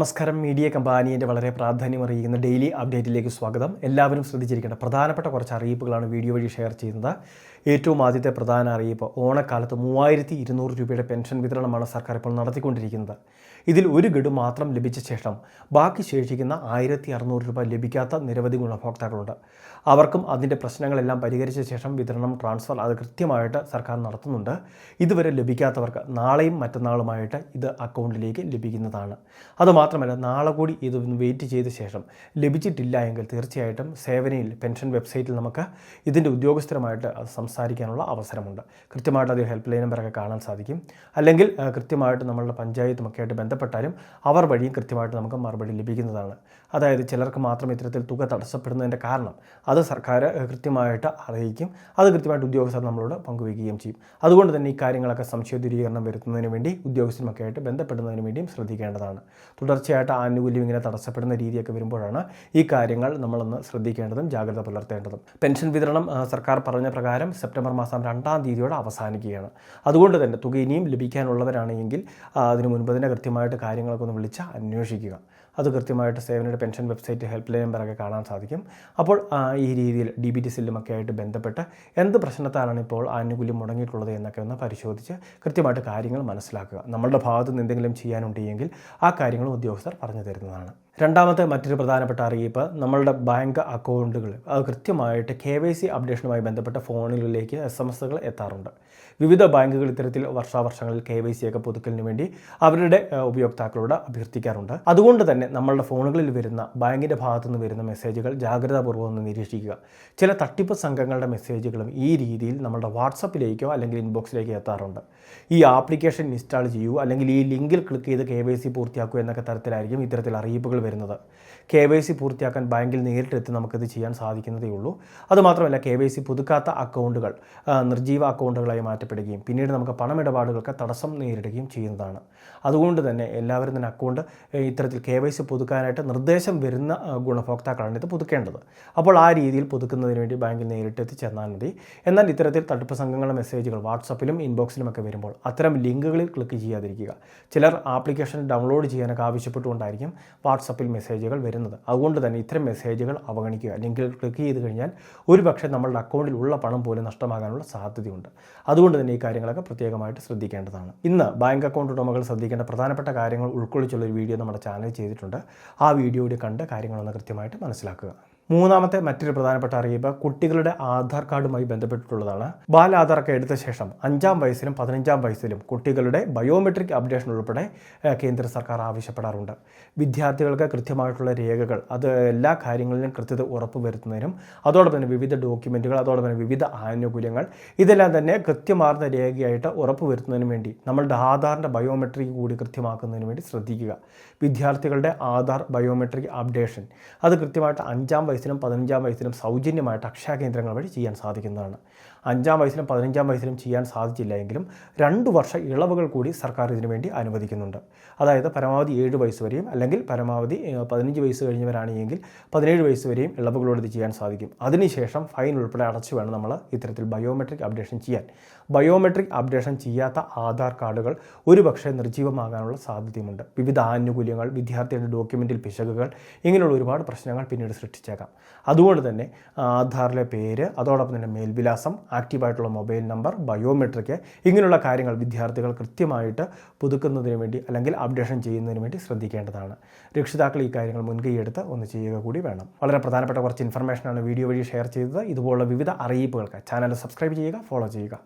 നമസ്കാരം മീഡിയ കമ്പാനിയുടെ വളരെ പ്രാധാന്യം അറിയിക്കുന്ന ഡെയിലി അപ്ഡേറ്റിലേക്ക് സ്വാഗതം. എല്ലാവരും ശ്രദ്ധിച്ചിരിക്കേണ്ട പ്രധാനപ്പെട്ട കുറച്ച് അറിയിപ്പുകളാണ് വീഡിയോ വഴി ഷെയർ ചെയ്യുന്നത്. ഏറ്റവും ആദ്യത്തെ പ്രധാന അറിയിപ്പ് ഓണക്കാലത്ത് മൂവായിരത്തി ഇരുന്നൂറ് രൂപയുടെ പെൻഷൻ വിതരണമാണ് സർക്കാർ ഇപ്പോൾ നടത്തിക്കൊണ്ടിരിക്കുന്നത്. ഇതിൽ ഒരു ഗഡു മാത്രം ലഭിച്ച ശേഷം ബാക്കി ശേഷിക്കുന്ന ആയിരത്തി അറുന്നൂറ് രൂപ ലഭിക്കാത്ത നിരവധി ഗുണഭോക്താക്കളുണ്ട്. അവർക്കും അതിന്റെ പ്രശ്നങ്ങളെല്ലാം പരിഹരിച്ച ശേഷം വിതരണം ട്രാൻസ്ഫർ അത് കൃത്യമായിട്ട് സർക്കാർ നടത്തുന്നുണ്ട്. ഇതുവരെ ലഭിക്കാത്തവർക്ക് നാളെയും മറ്റന്നാളുമായിട്ട് ഇത് അക്കൗണ്ടിലേക്ക് ലഭിക്കുന്നതാണ്. അതുമാത്രമല്ല നാളെ കൂടി ഇത് വെയിറ്റ് ചെയ്ത ശേഷം ലഭിച്ചിട്ടില്ല എങ്കിൽ തീർച്ചയായിട്ടും സേവനയിൽ പെൻഷൻ വെബ്സൈറ്റിൽ നമുക്ക് ഇതിന്റെ ഉദ്യോഗസ്ഥരുമായിട്ട് അത് സംസാരിക്കാനുള്ള അവസരമുണ്ട്. കൃത്യമായിട്ട് അതിൽ ഹെൽപ്പ് ലൈൻ നമ്പറൊക്കെ കാണാൻ സാധിക്കും. അല്ലെങ്കിൽ കൃത്യമായിട്ട് നമ്മളുടെ പഞ്ചായത്തുമൊക്കെ ആയിട്ട് ബന്ധപ്പെട്ടാലും അവർ വഴിയും കൃത്യമായിട്ട് നമുക്ക് മറുപടി ലഭിക്കുന്നതാണ്. അതായത് ചിലർക്ക് മാത്രം ഇത്തരത്തിൽ തുക തടസ്സപ്പെടുന്നതിന്റെ കാരണം അത് സർക്കാർ കൃത്യമായിട്ട് അറിയിക്കും. അത് കൃത്യമായിട്ട് ഉദ്യോഗസ്ഥർ നമ്മളോട് പങ്കുവയ്ക്കുകയും ചെയ്യും. അതുകൊണ്ട് തന്നെ ഈ കാര്യങ്ങളൊക്കെ സംശയ ദുരീകരണം വരുത്തുന്നതിന് വേണ്ടി ഉദ്യോഗസ്ഥരുമൊക്കെ ആയിട്ട് ബന്ധപ്പെടുന്നതിന് വേണ്ടിയും ശ്രദ്ധിക്കേണ്ടതാണ്. തുടർച്ചയായിട്ട് ആനുകൂല്യം ഇങ്ങനെ തടസ്സപ്പെടുന്ന രീതിയൊക്കെ വരുമ്പോഴാണ് ഈ കാര്യങ്ങൾ നമ്മളൊന്ന് ശ്രദ്ധിക്കേണ്ടതും ജാഗ്രത പുലർത്തേണ്ടതും. പെൻഷൻ വിതരണം സർക്കാർ പറഞ്ഞ പ്രകാരം സെപ്റ്റംബർ മാസം രണ്ടാം തീയതിയോടെ അവസാനിക്കുകയാണ്. അതുകൊണ്ട് തന്നെ തുക ഇനിയും ലഭിക്കാനുള്ളവരാണെങ്കിൽ അതിനു മുൻപ് തന്നെ കൃത്യമായിട്ട് കാര്യങ്ങളൊക്കെ ഒന്ന് വിളിച്ച് അന്വേഷിക്കുക. അത് കൃത്യമായിട്ട് സേവനയുടെ പെൻഷൻ വെബ്സൈറ്റ് ഹെൽപ്പ് ലൈൻ നമ്പറൊക്കെ കാണാൻ സാധിക്കും. അപ്പോൾ ഈ രീതിയിൽ ഡി ബി ടി സില്ലുമൊക്കെ ആയിട്ട് ബന്ധപ്പെട്ട് എന്ത് പ്രശ്നത്താലാണ് ഇപ്പോൾ ആനുകൂല്യം മുടങ്ങിയിട്ടുള്ളത് എന്നൊക്കെ ഒന്ന് പരിശോധിച്ച് കൃത്യമായിട്ട് കാര്യങ്ങൾ മനസ്സിലാക്കുക. നമ്മളുടെ ഭാഗത്തുനിന്ന് എന്തെങ്കിലും ചെയ്യാനുണ്ടെങ്കിൽ ആ കാര്യങ്ങൾ ഉദ്യോഗസ്ഥർ പറഞ്ഞു തരുന്നതാണ്. രണ്ടാമത്തെ മറ്റൊരു പ്രധാനപ്പെട്ട അറിയിപ്പ് നമ്മളുടെ ബാങ്ക് അക്കൗണ്ടുകൾ. അത് കൃത്യമായിട്ട് കെ വൈ സി അപ്ഡേഷനുമായി ബന്ധപ്പെട്ട ഫോണുകളിലേക്ക് എസ് എം എസുകൾ എത്താറുണ്ട്. വിവിധ ബാങ്കുകൾ ഇത്തരത്തിൽ വർഷാവർഷങ്ങളിൽ കെ വൈ സി ഒക്കെ പുതുക്കലിന് വേണ്ടി അവരുടെ ഉപയോക്താക്കളോട് അഭ്യർത്ഥിക്കാറുണ്ട്. അതുകൊണ്ട് തന്നെ നമ്മളുടെ ഫോണുകളിൽ വരുന്ന ബാങ്കിന്റെ ഭാഗത്തുനിന്ന് വരുന്ന മെസ്സേജുകൾ ജാഗ്രതാപൂർവം ഒന്ന് നിരീക്ഷിക്കുക. ചില തട്ടിപ്പ് സംഘങ്ങളുടെ മെസ്സേജുകളും ഈ രീതിയിൽ നമ്മളുടെ വാട്സപ്പിലേക്കോ അല്ലെങ്കിൽ ഇൻബോക്സിലേക്കോ എത്താറുണ്ട്. ഈ ആപ്ലിക്കേഷൻ ഇൻസ്റ്റാൾ ചെയ്യൂ അല്ലെങ്കിൽ ഈ ലിങ്കിൽ ക്ലിക്ക് ചെയ്ത് കെ വൈ സി പൂർത്തിയാക്കൂ എന്നൊക്കെ തരത്തിലായിരിക്കും ഇത്തരത്തിൽ അറിയിപ്പുകൾ വരുന്നത്. കെ വൈ സി പൂർത്തിയാക്കാൻ ബാങ്കിൽ നേരിട്ടെത്തി നമുക്കിത് ചെയ്യാൻ സാധിക്കുന്നതേ ഉള്ളൂ. അതുമാത്രമല്ല കെ വൈ സി പുതുക്കാത്ത അക്കൗണ്ടുകൾ നിർജീവ അക്കൗണ്ടുകളായി മാറ്റപ്പെടുകയും പിന്നീട് നമുക്ക് പണമിടപാടുകൾക്ക് തടസ്സം നേരിടുകയും ചെയ്യുന്നതാണ്. അതുകൊണ്ട് തന്നെ എല്ലാവരും തന്നെ അക്കൗണ്ട് ഇത്തരത്തിൽ കെ വൈ സി പുതുക്കാനായിട്ട് നിർദ്ദേശം വരുന്ന ഗുണഭോക്താക്കളാണ് ഇത് പുതുക്കേണ്ടത്. അപ്പോൾ ആ രീതിയിൽ പുതുക്കുന്നതിന് വേണ്ടി ബാങ്കിൽ നേരിട്ടെത്തി ചെന്നാൽ മതി. എന്നാൽ ഇത്തരത്തിൽ തട്ടിപ്പ് സംഘങ്ങളുടെ മെസ്സേജുകൾ വാട്സപ്പിലും ഇൻബോക്സിലുമൊക്കെ വരുമ്പോൾ അത്തരം ലിങ്കുകളിൽ ക്ലിക്ക് ചെയ്യാതിരിക്കുക. ചിലർ ആപ്ലിക്കേഷൻ ഡൗൺലോഡ് ചെയ്യാനൊക്കെ ആവശ്യപ്പെട്ടുകൊണ്ടായിരിക്കും വാട്സപ്പിൽ മെസ്സേജുകൾ വരുന്നത്. അതുകൊണ്ട് തന്നെ ഇത്തരം മെസ്സേജുകൾ അവഗണിക്കുക. ലിങ്കിൽ ക്ലിക്ക് ചെയ്ത് കഴിഞ്ഞാൽ ഒരുപക്ഷെ നമ്മളുടെ അക്കൗണ്ടിൽ ഉള്ള പണം പോലും നഷ്ടമാകാനുള്ള സാധ്യതയുണ്ട്. അതുകൊണ്ട് തന്നെ ഈ കാര്യങ്ങളൊക്കെ പ്രത്യേകമായിട്ട് ശ്രദ്ധിക്കേണ്ടതാണ്. ഇന്ന് ബാങ്ക് അക്കൗണ്ട് ഉടമകൾ ശ്രദ്ധിക്കേണ്ട പ്രധാനപ്പെട്ട കാര്യങ്ങൾ ഉൾക്കൊള്ളിച്ചുള്ള ഒരു വീഡിയോ നമ്മുടെ ചാനൽ ചെയ്തിട്ടുണ്ട്. ആ വീഡിയോ കൂടി കണ്ട് കാര്യങ്ങളൊന്ന് കൃത്യമായിട്ട് മനസ്സിലാക്കുക. മൂന്നാമത്തെ മറ്റൊരു പ്രധാനപ്പെട്ട അറിയിപ്പ് കുട്ടികളുടെ ആധാർ കാർഡുമായി ബന്ധപ്പെട്ടിട്ടുള്ളതാണ്. ബാൽ ആധാർ ഒക്കെ എടുത്ത ശേഷം അഞ്ചാം വയസ്സിലും പതിനഞ്ചാം വയസ്സിലും കുട്ടികളുടെ ബയോമെട്രിക് അപ്ഡേഷൻ ഉൾപ്പെടെ കേന്ദ്ര സർക്കാർ ആവശ്യപ്പെടാറുണ്ട്. വിദ്യാർത്ഥികൾക്ക് കൃത്യമായിട്ടുള്ള രേഖകൾ അത് എല്ലാ കാര്യങ്ങളിലും കൃത്യത ഉറപ്പുവരുത്തുന്നതിനും അതോടൊപ്പം തന്നെ വിവിധ ഡോക്യുമെന്റുകൾ അതോടൊപ്പം തന്നെ വിവിധ ആനുകൂല്യങ്ങൾ ഇതെല്ലാം തന്നെ കൃത്യമാർന്ന രേഖയായിട്ട് ഉറപ്പുവരുത്തുന്നതിന് വേണ്ടി നമ്മളുടെ ആധാറിന്റെ ബയോമെട്രിക് കൂടി കൃത്യമാക്കുന്നതിന് വേണ്ടി ശ്രദ്ധിക്കുക. വിദ്യാർത്ഥികളുടെ ആധാർ ബയോമെട്രിക് അപ്ഡേഷൻ അത് കൃത്യമായിട്ട് അഞ്ചാം വയസ്സിലും പതിനഞ്ചാം വയസ്സിലും സൗജന്യമായിട്ട് അക്ഷയ കേന്ദ്രങ്ങൾ വഴി ചെയ്യാൻ സാധിക്കുന്നതാണ്. അഞ്ചാം വയസ്സിലും പതിനഞ്ചാം വയസ്സിലും ചെയ്യാൻ സാധിച്ചില്ല എങ്കിലും രണ്ട് വർഷ ഇളവുകൾ കൂടി സർക്കാർ ഇതിനു വേണ്ടി അനുവദിക്കുന്നുണ്ട്. അതായത് പരമാവധി ഏഴ് വയസ്സ് വരെയും അല്ലെങ്കിൽ പരമാവധി പതിനഞ്ച് വയസ്സ് കഴിഞ്ഞവരാണെങ്കിൽ പതിനേഴ് വയസ്സ് വരെയും ഇളവുകളോട് ഇത് ചെയ്യാൻ സാധിക്കും. അതിനുശേഷം ഫൈൻ ഉൾപ്പെടെ അടച്ചു വേണം നമ്മൾ ഇത്തരത്തിൽ ബയോമെട്രിക് അപ്ഡേഷൻ ചെയ്യാൻ. ബയോമെട്രിക് അപ്ഡേഷൻ ചെയ്യാത്ത ആധാർ കാർഡുകൾ ഒരുപക്ഷെ നിർജീവമാകാനുള്ള സാധ്യതയുമുണ്ട്. വിവിധ ആനുകൂല്യങ്ങൾ വിദ്യാർത്ഥികളുടെ ഡോക്യുമെന്റിൽ പിശകുകൾ ഇങ്ങനെയുള്ള ഒരുപാട് പ്രശ്നങ്ങൾ പിന്നീട് സൃഷ്ടിച്ചേക്കാം. അതുകൊണ്ട് തന്നെ ആധാറിലെ പേര് അതോടൊപ്പം തന്നെ മേൽവിലാസം ആക്റ്റീവായിട്ടുള്ള മൊബൈൽ നമ്പർ ബയോമെട്രിക് ഇങ്ങനെയുള്ള കാര്യങ്ങൾ വിദ്യാർത്ഥികൾ കൃത്യമായിട്ട് പുതുക്കുന്നതിന് വേണ്ടി അല്ലെങ്കിൽ അപ്ഡേഷൻ ചെയ്യുന്നതിന് വേണ്ടി ശ്രദ്ധിക്കേണ്ടതാണ്. രക്ഷിതാക്കൾ ഈ കാര്യങ്ങൾ മുൻകൈയെടുത്ത് ഒന്ന് ചെയ്യുക കൂടി വേണം. വളരെ പ്രധാനപ്പെട്ട കുറച്ച് ഇൻഫർമേഷനാണ് വീഡിയോ വഴി ഷെയർ ചെയ്തത്. ഇതുപോലുള്ള വിവിധ അറിയിപ്പുകൾക്ക് ചാനൽ സബ്സ്ക്രൈബ് ചെയ്യുക ഫോളോ ചെയ്യുക.